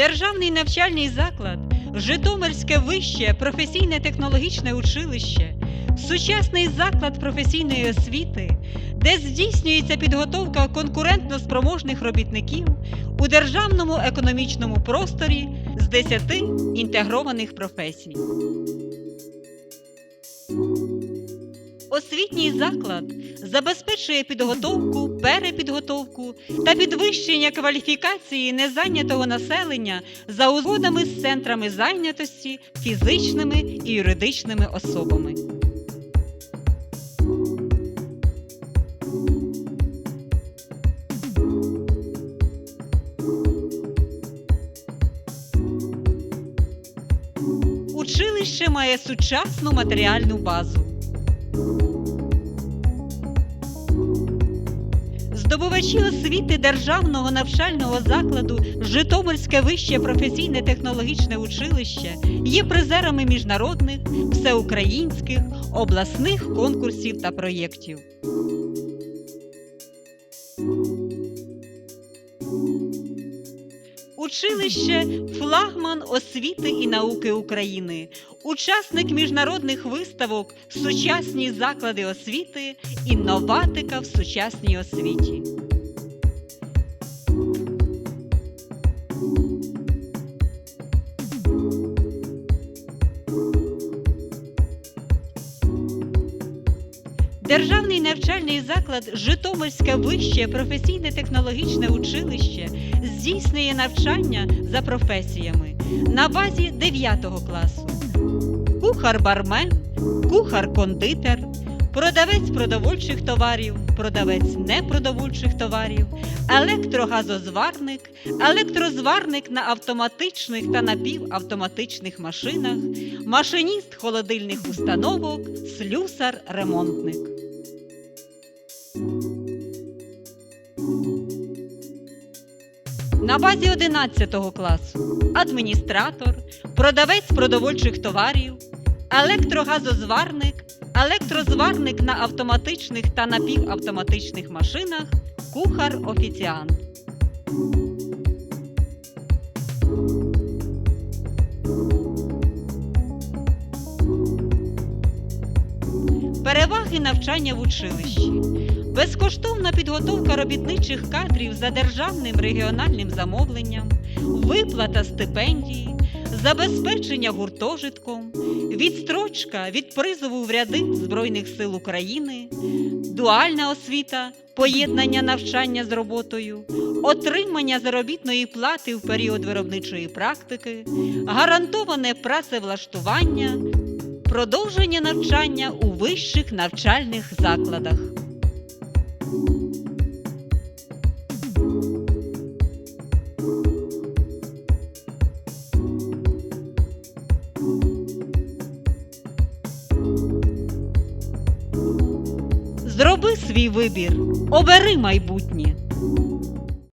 Державний навчальний заклад, Житомирське вище професійне технологічне училище, сучасний заклад професійної освіти, де здійснюється підготовка конкурентно спроможних робітників у державному економічному просторі з 10 інтегрованих професій. Освітній заклад забезпечує підготовку, перепідготовку та підвищення кваліфікації незайнятого населення за угодами з центрами зайнятості фізичними і юридичними особами. Училище має сучасну матеріальну базу. Здобувачі освіти державного навчального закладу Житомирське вище професійне технологічне училище є призерами міжнародних, всеукраїнських, обласних конкурсів та проєктів. Училище флагман освіти і науки України, учасник міжнародних виставок Сучасні заклади освіти, інноватика в сучасній освіті. Державний навчальний заклад Житомирське вище професійне технологічне училище здійснює навчання за професіями на базі 9 класу. Кухар-бармен, кухар-кондитер, продавець продовольчих товарів, продавець непродовольчих товарів, електрогазозварник, електрозварник на автоматичних та напівавтоматичних машинах, машиніст холодильних установок, слюсар-ремонтник. На базі 11 класу адміністратор, продавець продовольчих товарів, електрогазозварник, електрозварник на автоматичних та напівавтоматичних машинах, кухар-офіціант. Переваги навчання в училищі. Безкоштовна підготовка робітничих кадрів за державним регіональним замовленням, виплата стипендії, забезпечення гуртожитком, відстрочка від призову в ряди Збройних сил України, дуальна освіта, поєднання навчання з роботою, отримання заробітної плати в період виробничої практики, гарантоване працевлаштування, продовження навчання у вищих навчальних закладах. Зроби свій вибір, обери майбутнє.